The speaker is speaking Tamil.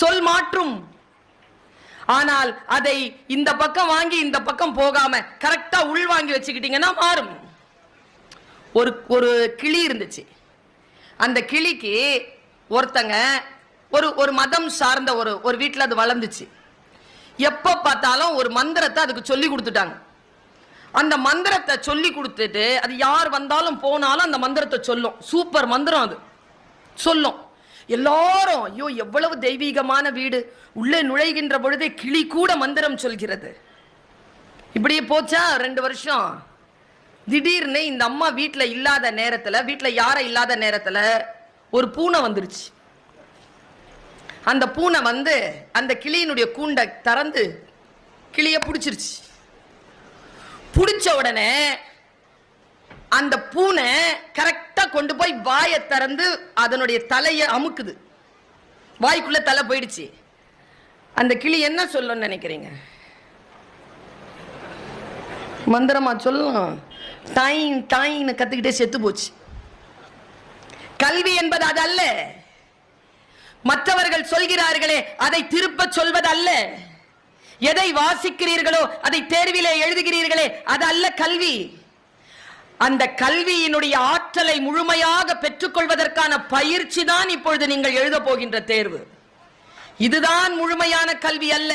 சொல் மாற்றும். ஆனால் அதை இந்த பக்கம் வாங்கி இந்த பக்கம் போகாம கரெக்டா உள் வாங்கி வச்சுக்கிட்டீங்கன்னா மாறும். ஒரு ஒரு கிளி இருந்துச்சு. அந்த கிளிக்கு ஒருத்தங்க ஒரு ஒரு மதம் சார்ந்த ஒரு ஒரு வீட்டில் அது வளர்ந்துச்சு. எப்போ பார்த்தாலும் ஒரு மந்திரத்தை அதுக்கு சொல்லி கொடுத்துட்டாங்க. அந்த மந்திரத்தை சொல்லி கொடுத்துட்டு அது யார் வந்தாலும் போனாலும் அந்த மந்திரத்தை சொல்லும். சூப்பர் மந்திரம் அது. சொல்லும். எல்லாரும் ஐயோ எவ்வளவு தெய்வீகமான வீடு. உள்ளே நுழைகின்ற பொழுதே கிளி கூட மந்திரம் சொல்கிறது. இப்படியே போச்சா? ரெண்டு வருஷம். திடீர்னு இந்த அம்மா வீட்டில் இல்லாத நேரத்தில் வீட்டில் யாரும் இல்லாத நேரத்தில் ஒரு பூனை வந்துருச்சு. அந்த பூனை வந்து அந்த கிளியினுடைய கூண்டை திறந்து கிளியை பிடிச்சிருச்சு. பிடிச்ச உடனே அந்த பூனை கரெக்ட் கொண்டு போய் வாயை திறந்து அதனுடைய தலையை அமுக்குது. வாய்க்குள்ள தலை போயிடுச்சு. அந்த கிளி என்ன சொல்லணும்னு நினைக்கிறீங்க? மந்திரமா சொல்லலாம். தாயின் தாயின்னு கத்துக்கிட்டே செத்து போச்சு. கல்வி என்பது அது அல்ல மற்றவர்கள் சொல்கிறார்களே அதை திருப்ப சொல்வது அல்ல எதை வாசிக்கிறீர்களோ அதை தேர்விலே எழுதுகிறீர்களே அது அல்ல கல்வி. அந்த கல்வியினுடைய ஆற்றலை முழுமையாக பெற்றுக்கொள்வதற்கான பயிற்சி தான் இப்பொழுது நீங்கள் எழுத போகின்ற தேர்வு. இதுதான் முழுமையான கல்வி அல்ல.